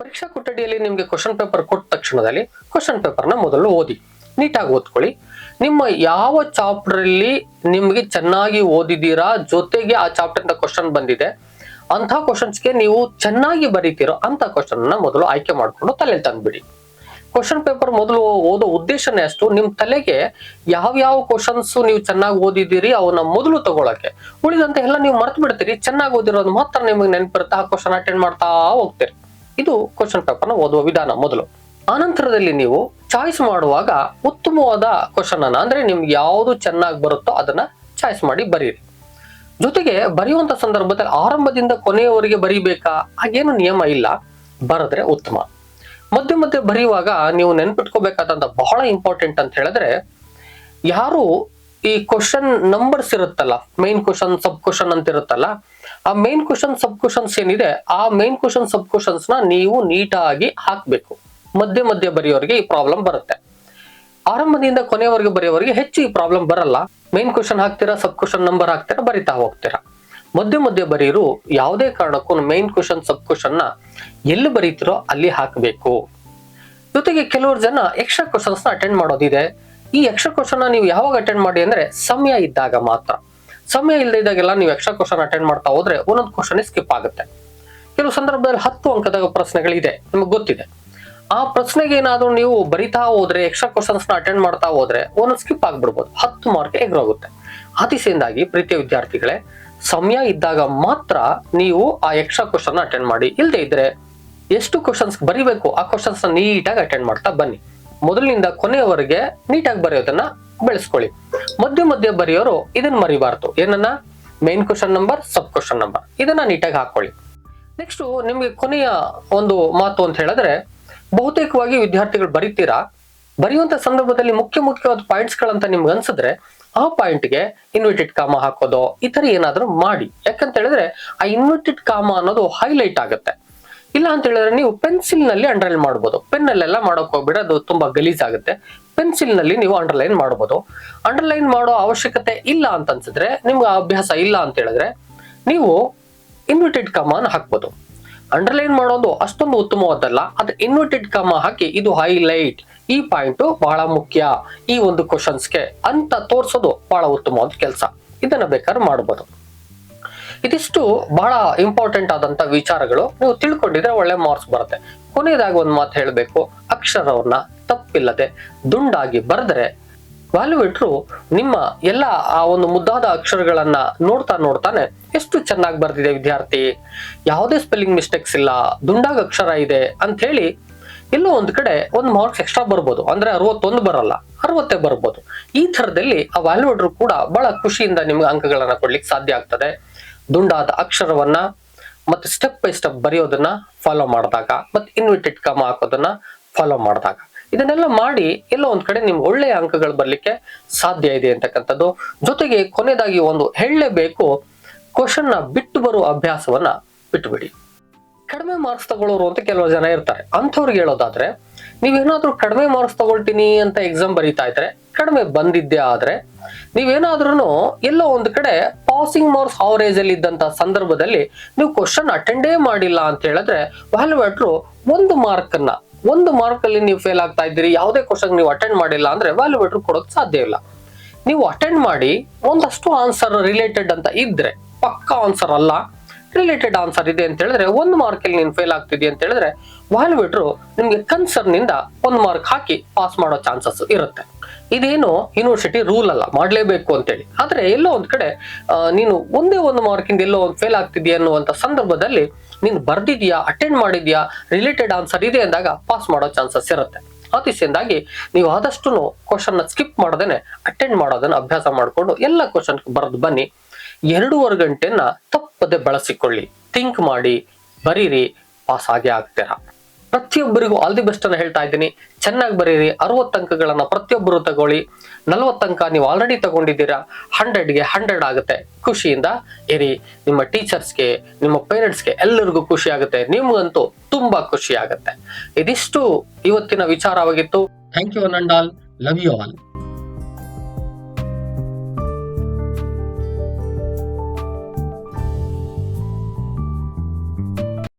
ಪರೀಕ್ಷಾ ಕೊಠಡಿಯಲ್ಲಿ ನಿಮ್ಗೆ ಕ್ವಶನ್ ಪೇಪರ್ ಕೊಟ್ಟ ತಕ್ಷಣದಲ್ಲಿ ಕ್ವಶನ್ ಪೇಪರ್ನ ಮೊದಲು ಓದಿ, ನೀಟಾಗಿ ಓದ್ಕೊಳ್ಳಿ. ನಿಮ್ಮ ಯಾವ ಚಾಪ್ಟರ್ ಅಲ್ಲಿ ನಿಮ್ಗೆ ಚೆನ್ನಾಗಿ ಓದಿದ್ದೀರಾ, ಜೊತೆಗೆ ಆ ಚಾಪ್ಟರ್ ಇಂದ ಕ್ವಶನ್ ಬಂದಿದೆ ಅಂತ ಕ್ವಶನ್ಸ್ಗೆ ನೀವು ಚೆನ್ನಾಗಿ ಬರೀತಿರೋ ಅಂತ ಕ್ವಶನ್ನ ಮೊದಲು ಆಯ್ಕೆ ಮಾಡ್ಕೊಂಡು ತಲೆಯಲ್ಲಿ ತಂದ್ಬಿಡಿ. ಕ್ವಶನ್ ಪೇಪರ್ ಮೊದಲು ಓದೋ ಉದ್ದೇಶನೇ ಅಷ್ಟು. ನಿಮ್ ತಲೆಗೆ ಯಾವ ಯಾವ ಕ್ವಶನ್ಸ್ ನೀವು ಚೆನ್ನಾಗಿ ಓದಿದ್ದೀರಿ ಅವನ್ನ ಮೊದಲು ತಗೊಳಕ್ಕೆ. ಉಳಿದಂತೆ ಎಲ್ಲ ನೀವು ಮರ್ತು ಬಿಡ್ತೀರಿ. ಚೆನ್ನಾಗಿ ಓದಿರೋದು ಮಾತ್ರ ನಿಮಗೆ ನೆನಪಿರುತ್ತೆ. ಆ ಕ್ವಶನ್ ಅಟೆಂಡ್ ಮಾಡ್ತಾ ಹೋಗ್ತೀರಿ. ಇದು ಕ್ವಶನ್ ಪೇಪರ್ನ ಓದುವ ವಿಧಾನ ಮೊದಲು. ಆನಂತರದಲ್ಲಿ ನೀವು ಚಾಯ್ಸ್ ಮಾಡುವಾಗ ಉತ್ತಮವಾದ ಕ್ವಶನ್ ಅನ್ನ ಅಂದ್ರೆ ನಿಮ್ಗೆ ಯಾವುದು ಚೆನ್ನಾಗಿ ಬರುತ್ತೋ ಅದನ್ನ ಚಾಯ್ಸ್ ಮಾಡಿ ಬರೀರಿ. ಜೊತೆಗೆ ಬರೆಯುವಂತ ಸಂದರ್ಭದಲ್ಲಿ ಆರಂಭದಿಂದ ಕೊನೆಯವರೆಗೆ ಬರೀಬೇಕಾ? ಹಾಗೇನು ನಿಯಮ ಇಲ್ಲ. ಬರೆದ್ರೆ ಉತ್ತಮ. ಮಧ್ಯೆ ಮಧ್ಯೆ ಬರೆಯುವಾಗ ನೀವು ನೆನ್ಪಿಟ್ಕೋಬೇಕಾದಂತ ಬಹಳ ಇಂಪಾರ್ಟೆಂಟ್ ಅಂತ ಹೇಳಿದ್ರೆ, ಯಾರು ಈ ಕ್ವಶನ್ ನಂಬರ್ಸ್ ಇರುತ್ತಲ್ಲ ಮೈನ್ ಕ್ವಶನ್ ಸಬ್ ಕ್ವಶನ್ ಅಂತ ಇರುತ್ತಲ್ಲ, ಆ ಮೈನ್ ಕ್ವಶನ್ ಸಬ್ ಕ್ವಶನ್ಸ್ ಏನಿದೆ, ಆ ಮೈನ್ ಕ್ವಶನ್ ಸಬ್ ಕ್ವಶನ್ಸ್ನ ನೀವು ನೀಟಾಗಿ ಹಾಕ್ಬೇಕು. ಮಧ್ಯೆ ಮಧ್ಯೆ ಬರೆಯೋರಿಗೆ ಈ ಪ್ರಾಬ್ಲಮ್ ಬರುತ್ತೆ. ಆರಂಭದಿಂದ ಕೊನೆಯವರೆಗೆ ಬರೆಯೋವರೆಗೆ ಹೆಚ್ಚು ಈ ಪ್ರಾಬ್ಲಮ್ ಬರಲ್ಲ. ಮೇನ್ ಕ್ವಶನ್ ಹಾಕ್ತೀರಾ ಸಬ್ ಕ್ವಶನ್ ನಂಬರ್ ಹಾಕ್ತೀರಾ, ಬರಿತಾ ಹೋಗ್ತೀರಾ. ಮಧ್ಯೆ ಮಧ್ಯೆ ಬರೀರು ಯಾವುದೇ ಕಾರಣಕ್ಕೂ ಮೇನ್ ಕ್ವಶನ್ ಸಬ್ನ ಎಲ್ಲಿ ಬರೀತಿರೋ ಅಲ್ಲಿ ಹಾಕಬೇಕು. ಜೊತೆಗೆ ಕೆಲವರು ಜನ ಎಕ್ಸ್ಟ್ರಾ ಕ್ವಶನ್ಸ್ ಅಟೆಂಡ್ ಮಾಡೋದಿದೆ. ಈ ಎಕ್ಸ್ಟ್ರಾ ಕ್ವಶನ್ ನೀವು ಯಾವಾಗ ಅಟೆಂಡ್ ಮಾಡಿ ಅಂದ್ರೆ ಸಮಯ ಇದ್ದಾಗ ಮಾತ್ರ. ಸಮಯ ಇಲ್ಲದೆ ಇದ್ದಾಗೆಲ್ಲ ನೀವು ಎಕ್ಸ್ಟ್ರಾ ಕ್ವಶನ್ ಅಟೆಂಡ್ ಮಾಡ್ತಾ ಹೋದ್ರೆ ಒಂದೊಂದು ಕ್ವಶನ್ ಸ್ಕಿಪ್ ಆಗುತ್ತೆ. ಕೆಲವು ಸಂದರ್ಭದಲ್ಲಿ ಹತ್ತು ಅಂಕದ ಪ್ರಶ್ನೆಗಳಿದೆ, ನಿಮಗೆ ಗೊತ್ತಿದೆ. ಆ ಪ್ರಶ್ನೆಗೆ ಏನಾದ್ರೂ ನೀವು ಬರಿತಾ ಹೋದ್ರೆ ಎಕ್ಸ್ಟ್ರಾ ಕ್ವಶನ್ಸ್ನ ಅಟೆಂಡ್ ಮಾಡ್ತಾ ಹೋದ್ರೆ ಒಂದೊಂದು ಸ್ಕಿಪ್ ಆಗ್ಬಿಡ್ಬೋದು. ಹತ್ತು ಮಾರ್ಕ್ ಎಗ್ರೋಗುತ್ತೆ ಆ ದಿಸೆಯಿಂದಾಗಿ ಪ್ರೀತಿಯ ವಿದ್ಯಾರ್ಥಿಗಳೇ, ಸಮಯ ಇದ್ದಾಗ ಮಾತ್ರ ನೀವು ಆ ಎಕ್ಸ್ಟ್ರಾ ಕ್ವಶನ್ ಅಟೆಂಡ್ ಮಾಡಿ. ಇಲ್ಲದೆ ಇದ್ರೆ ಎಷ್ಟು ಕ್ವಶನ್ಸ್ ಬರಿಬೇಕು ಆ ಕ್ವಶನ್ಸ್ ನೀಟಾಗಿ ಅಟೆಂಡ್ ಮಾಡ್ತಾ ಬನ್ನಿ. ಮೊದಲಿನಿಂದ ಕೊನೆಯವರೆಗೆ ನೀಟಾಗಿ ಬರೆಯೋದನ್ನ ಬೆಳೆಸ್ಕೊಳ್ಳಿ. ಮಧ್ಯ ಮಧ್ಯ ಬರೆಯೋರು ಇದನ್ನ ಮರಿಬಾರ್ದು. ಏನನ್ನ? Main question number sub question number ಇದನ್ನ ನೀಟಾಗಿ ಹಾಕೊಳ್ಳಿ. ನೆಕ್ಸ್ಟ್ ನಿಮ್ಗೆ ಕೊನೆಯ ಒಂದು ಮಾತು ಅಂತ ಹೇಳಿದ್ರೆ ಬಹುತೇಕವಾಗಿ ವಿದ್ಯಾರ್ಥಿಗಳು ಬರೀತೀರಾ? ಬರೆಯುವಂತ ಸಂದರ್ಭದಲ್ಲಿ ಮುಖ್ಯ ಮುಖ್ಯವಾದ ಪಾಯಿಂಟ್ಸ್ ಗಳಂತ ನಿಮ್ಗೆ ಅನ್ಸಿದ್ರೆ ಆ ಪಾಯಿಂಟ್ಗೆ ಇನ್ವಿಟೆಡ್ ಕಾಮ ಹಾಕೋದು, ಈ ತರ ಏನಾದ್ರೂ ಮಾಡಿ. ಯಾಕಂತ ಹೇಳಿದ್ರೆ ಆ ಇನ್ವಿಟೆಡ್ ಕಾಮ ಅನ್ನೋದು ಹೈಲೈಟ್ ಆಗುತ್ತೆ. ಇಲ್ಲ ಅಂತ ಹೇಳಿದ್ರೆ ನೀವು ಪೆನ್ಸಿಲ್ನಲ್ಲಿ ಅಂಡರ್ಲೈನ್ ಮಾಡ್ಬೋದು. ಪೆನ್ ಅಲ್ಲೆಲ್ಲ ಮಾಡೋಕ್ ಹೋಗ್ಬಿಡ ಅದು ತುಂಬಾ ಗಲೀಜ್ ಆಗುತ್ತೆ. ಪೆನ್ಸಿಲ್ನಲ್ಲಿ ನೀವು ಅಂಡರ್ಲೈನ್ ಮಾಡ್ಬೋದು. ಅಂಡರ್ಲೈನ್ ಮಾಡೋ ಅವಶ್ಯಕತೆ ಇಲ್ಲ ಅಂತ ಅನ್ಸಿದ್ರೆ ನಿಮ್ಗೆ ಅಭ್ಯಾಸ ಇಲ್ಲ ಅಂತ ಹೇಳಿದ್ರೆ ನೀವು ಇನ್ವಿಟೆಡ್ ಕಾಮನ್ ಹಾಕ್ಬೋದು. ಅಂಡರ್ಲೈನ್ ಮಾಡೋದು ಅಷ್ಟೊಂದು ಉತ್ತಮವಾದಲ್ಲ ಅದು ಇನ್ವಿಟೆಡ್ ಕಾಮ ಹಾಕಿ ಇದು ಹೈಲೈಟ್ ಈ ಪಾಯಿಂಟ್ ಬಹಳ ಮುಖ್ಯ. ಈ ಒಂದು ಕ್ವಶನ್ಸ್ಗೆ ಅಂತ ತೋರಿಸೋದು ಬಹಳ ಉತ್ತಮವಾದ ಕೆಲಸ. ಇದನ್ನ ಬೇಕಾದ್ರೆ ಮಾಡಬಹುದು ಇದಿಷ್ಟು ಬಹಳ ಇಂಪಾರ್ಟೆಂಟ್ ಆದಂತ ವಿಚಾರಗಳು. ನೀವು ತಿಳ್ಕೊಂಡಿದ್ರೆ ಒಳ್ಳೆ ಮಾರ್ಕ್ಸ್ ಬರುತ್ತೆ. ಕೊನೆಯದಾಗಿ ಒಂದು ಮಾತು ಹೇಳಬೇಕು. ಅಕ್ಷರವನ್ನ ತಪ್ಪಿಲ್ಲದೆ ದುಂಡಾಗಿ ಬರೆದ್ರೆ ವ್ಯಾಲ್ಯೂವೇಟ್ರು ನಿಮ್ಮ ಎಲ್ಲ ಆ ಒಂದು ಮುದ್ದಾದ ಅಕ್ಷರಗಳನ್ನ ನೋಡ್ತಾ ನೋಡ್ತಾನೆ ಎಷ್ಟು ಚೆನ್ನಾಗಿ ಬರ್ತಿದೆ ವಿದ್ಯಾರ್ಥಿ. ಯಾವುದೇ ಸ್ಪೆಲ್ಲಿಂಗ್ ಮಿಸ್ಟೇಕ್ಸ್ ಇಲ್ಲ, ದುಂಡಾಗ ಅಕ್ಷರ ಇದೆ ಅಂತ ಹೇಳಿ ಎಲ್ಲೋ ಒಂದು ಕಡೆ ಒಂದು ಮಾರ್ಕ್ಸ್ ಎಕ್ಸ್ಟ್ರಾ ಬರ್ಬೋದು. ಅಂದ್ರೆ ಅರವತ್ತೊಂದು ಬರಲ್ಲ, ಅರವತ್ತೇ ಬರ್ಬೋದು. ಈ ತರದಲ್ಲಿ ಆ ವ್ಯಾಲ್ಯೂವೇಟ್ರು ಕೂಡ ಬಹಳ ಖುಷಿಯಿಂದ ನಿಮ್ಗೆ ಅಂಕಗಳನ್ನ ಕೊಡ್ಲಿಕ್ಕೆ ಸಾಧ್ಯ ಆಗ್ತದೆ. ದುಂಡಾದ ಅಕ್ಷರವನ್ನ ಮತ್ತೆ ಸ್ಟೆಪ್ ಬೈ ಸ್ಟೆಪ್ ಬರೆಯೋದನ್ನ ಫಾಲೋ ಮಾಡಿದಾಗ, ಮತ್ತೆ ಇನ್ವಿಟೆಡ್ ಕಮ ಹಾಕೋದನ್ನ ಫಾಲೋ ಮಾಡಿದಾಗ. ಇದನ್ನೆಲ್ಲ ಮಾಡಿ ಎಲ್ಲೋ ಒಂದ್ ಕಡೆ ನಿಮ್ಗೆ ಒಳ್ಳೆಯ ಅಂಕಗಳು ಬರ್ಲಿಕ್ಕೆ ಸಾಧ್ಯ ಇದೆ ಅಂತಕ್ಕಂಥದ್ದು. ಜೊತೆಗೆ ಕೊನೆಯದಾಗಿ ಒಂದು ಹೇಳಲೇಬೇಕು ಕ್ವಶನ್ನ ಬಿಟ್ಟು ಬರುವ ಅಭ್ಯಾಸವನ್ನ ಬಿಟ್ಟುಬಿಡಿ ಕಡಿಮೆ ಮಾರ್ಕ್ಸ್ ತಗೊಳ್ಳೋರು ಅಂತ ಕೆಲವು ಜನ ಇರ್ತಾರೆ. ಅಂಥವ್ರಿಗೆ ಹೇಳೋದಾದ್ರೆ, ನೀವೇನಾದ್ರೂ ಕಡಿಮೆ ಮಾರ್ಕ್ಸ್ ತಗೊಳ್ತೀನಿ ಅಂತ ಎಕ್ಸಾಮ್ ಬರೀತಾ ಇದ್ರೆ, ಕಡಿಮೆ ಬಂದಿದ್ದೆ ಆದ್ರೆ ನೀವೇನಾದ್ರೂ ಎಲ್ಲೋ ಒಂದ್ ಕಡೆ ಪಾಸಿಂಗ್ ಮಾರ್ಕ್ಸ್ ಅವರೇಜ್ ಅಲ್ಲಿ ಇದ್ದಂತ ಸಂದರ್ಭದಲ್ಲಿ ನೀವು ಕ್ವಶನ್ ಅಟೆಂಡೇ ಮಾಡಿಲ್ಲ ಅಂತ ಹೇಳಿದ್ರೆ ವ್ಯಾಲ್ಯೂವೇಟ್ರು ಒಂದು ಮಾರ್ಕ್ ಅನ್ನ ಒಂದು ಮಾರ್ಕ್ ಅಲ್ಲಿ ನೀವು ಫೇಲ್ ಆಗ್ತಾ ಇದ್ದೀರಿ, ಯಾವುದೇ ಕ್ವಶನ್ ನೀವು ಅಟೆಂಡ್ ಮಾಡಿಲ್ಲ ಅಂದ್ರೆ ವ್ಯಾಲ್ಯೂವೇಟ್ರು ಕೊಡೋಕೆ ಸಾಧ್ಯ ಇಲ್ಲ. ನೀವು ಅಟೆಂಡ್ ಮಾಡಿ ಒಂದಷ್ಟು ಆನ್ಸರ್ ರಿಲೇಟೆಡ್ ಅಂತ ಇದ್ರೆ ಪಕ್ಕಾ ಆನ್ಸರ್ ಅಲ್ಲ. ರಿಲೇಟೆಡ್ ಆನ್ಸರ್ ಇದೆ ಅಂತ ಹೇಳಿದ್ರೆ, ಒಂದು ಮಾರ್ಕ್ ಅಲ್ಲಿ ನೀನು ಫೇಲ್ ಆಗ್ತಿದ್ಯ ಅಂತ ಹೇಳಿದ್ರೆ ವ್ಯಾಲ್ಯೂವೇಟ್ರು ನಿಮ್ಗೆ ಕನ್ಸರ್ನ್ನಿಂದ ಒಂದು ಮಾರ್ಕ್ ಹಾಕಿ ಪಾಸ್ ಮಾಡೋ ಚಾನ್ಸಸ್ ಇರುತ್ತೆ. ಇದೇನು ಯೂನಿವರ್ಸಿಟಿ ರೂಲ್ ಅಲ್ಲ, ಮಾಡಲೇಬೇಕು ಅಂತೇಳಿ. ಆದ್ರೆ ಎಲ್ಲೋ ಒಂದ್ ಕಡೆ ನೀನು ಒಂದೇ ಒಂದು ಮಾರ್ಕಿಂದ ಎಲ್ಲೋ ಒಂದು ಫೇಲ್ ಆಗ್ತಿದ್ಯಾ ಅನ್ನುವಂತ ಸಂದರ್ಭದಲ್ಲಿ ನೀನು ಬರ್ದಿದ್ಯಾ ಅಟೆಂಡ್ ಮಾಡಿದ್ಯಾ ರಿಲೇಟೆಡ್ ಆನ್ಸರ್ ಇದೆ ಅಂದಾಗ ಪಾಸ್ ಮಾಡೋ ಚಾನ್ಸಸ್ ಇರುತ್ತೆ. ಆ ದಿಸೆಯಿಂದಾಗಿ ನೀವು ಆದಷ್ಟು ಕ್ವಶನ್ ಸ್ಕಿಪ್ ಮಾಡದೇನೆ ಅಟೆಂಡ್ ಮಾಡೋದನ್ನ ಅಭ್ಯಾಸ ಮಾಡಿಕೊಂಡು ಎಲ್ಲ ಕ್ವಶನ್ ಬರೆದು ಬನ್ನಿ. ಎರಡೂವರೆ ಗಂಟೆನ ತಪ್ಪದೆ ಬಳಸಿಕೊಳ್ಳಿ ಥಿಂಕ್ ಮಾಡಿ, ಬರೀರಿ ಪಾಸ್ ಆಗೇ ಆಗ್ತೀರಾ? ಪ್ರತಿಯೊಬ್ಬರಿಗೂ ಆಲ್ ದಿ ಬೆಸ್ಟ್ ಅನ್ನ ಹೇಳ್ತಾ ಇದ್ದೀನಿ. ಚೆನ್ನಾಗಿ ಬರೀರಿ, ಅರವತ್ತು ಅಂಕಗಳನ್ನ ಪ್ರತಿಯೊಬ್ಬರು ತಗೊಳ್ಳಿ. ನಲವತ್ತು ಅಂಕ ನೀವು ಆಲ್ರೆಡಿ ತಗೊಂಡಿದ್ದೀರಾ ಹಂಡ್ರೆಡ್ಗೆ ಹಂಡ್ರೆಡ್ ಆಗುತ್ತೆ. ಖುಷಿಯಿಂದ ಇರಿ. ನಿಮ್ಮ ಟೀಚರ್ಸ್ಗೆ ನಿಮ್ಮ ಪೇರೆಂಟ್ಸ್ಗೆ ಎಲ್ಲರಿಗೂ ಖುಷಿ ಆಗುತ್ತೆ. ನಿಮ್ಗಂತೂ ತುಂಬಾ ಖುಷಿ ಆಗುತ್ತೆ. ಇದಿಷ್ಟು ಇವತ್ತಿನ ವಿಚಾರವಾಗಿತ್ತು. Thank you all love you all